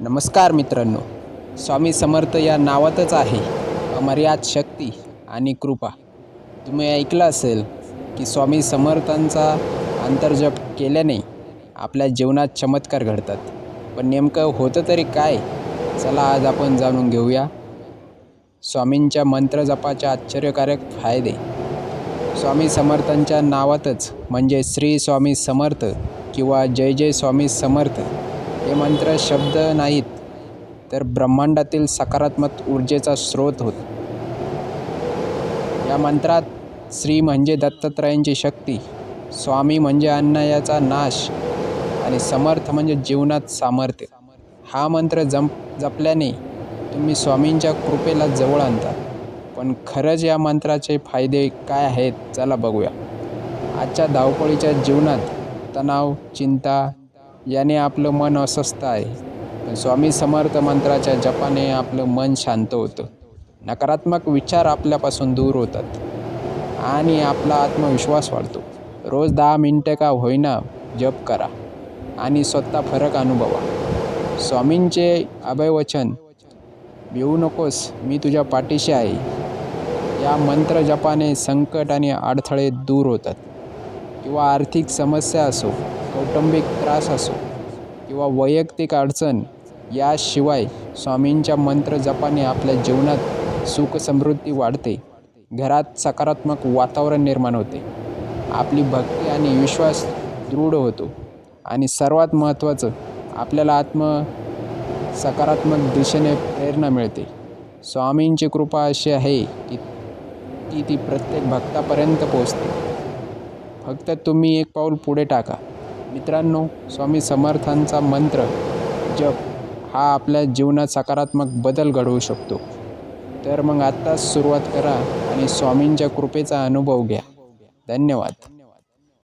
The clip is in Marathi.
नमस्कार मित्रांनो स्वामी समर्थ या नावातच आहे अमर्याद शक्ती आणि कृपा. तुम्ही ऐकलं असेल की स्वामी समर्थांचा अंतर्जप केल्याने आपल्या जीवनात चमत्कार घडतात. पण नेमकं होतं तरी काय? चला आज आपण जाणून घेऊया. स्वामींच्या मंत्रजपाचे आश्चर्यकारक फायदे. स्वामी समर्थांच्या नावातच म्हणजे श्री स्वामी समर्थ किंवा जय जय स्वामी समर्थ हे मंत्र शब्द नाहीत तर ब्रह्मांडातील सकारात्मक ऊर्जेचा स्रोत होत. या मंत्रात श्री म्हणजे दत्तात्रयांची शक्ती स्वामी म्हणजे अन्यायाचा नाश आणि समर्थ म्हणजे जीवनात सामर्थ्य. हा मंत्र जम जपल्याने तुम्ही स्वामींच्या कृपेला जवळ आणता. पण खरंच या मंत्राचे फायदे काय आहेत चला बघूया. आजच्या धावपळीच्या जीवनात तणाव चिंता याने आपलं मन अस्वस्थ आहे. पण स्वामी समर्थ मंत्राच्या जपाने आपलं मन शांत होतं. नकारात्मक विचार आपल्यापासून दूर होतात. आणि आपला आत्मविश्वास वाढतो. रोज दहा मिनटं का होईना जप करा आणि स्वतः फरक अनुभवा. स्वामींचे अभयवचन भिवू नकोस मी तुझ्या पाठीशी आहे. या मंत्र जपाने संकट आणि अडथळे दूर होतात. किंवा आर्थिक समस्या असो कौटुंबिक त्रास असो किंवा वैयक्तिक अडचण याशिवाय स्वामींच्या मंत्र जपाने आपल्या जीवनात सुख समृद्धी वाढते. घरात सकारात्मक वातावरण निर्माण होते. आपली भक्ती आणि विश्वास दृढ होतो आणि सर्वात महत्त्वाचं आपल्याला आत्म सकारात्मक दिशेने प्रेरणा मिळते. स्वामींची कृपा अशी आहे की ती ती प्रत्येक भक्तापर्यंत पोचते फक्त तुम्ही एक पाऊल पुढे टाका. मित्रांनो स्वामी समर्थांचा मंत्र जप हा आपल्या जीवनात सकारात्मक बदल घडवू शकतो. तर मग आत्ताच सुरुवात करा आणि स्वामींच्या कृपेचा अनुभव घ्या. धन्यवाद.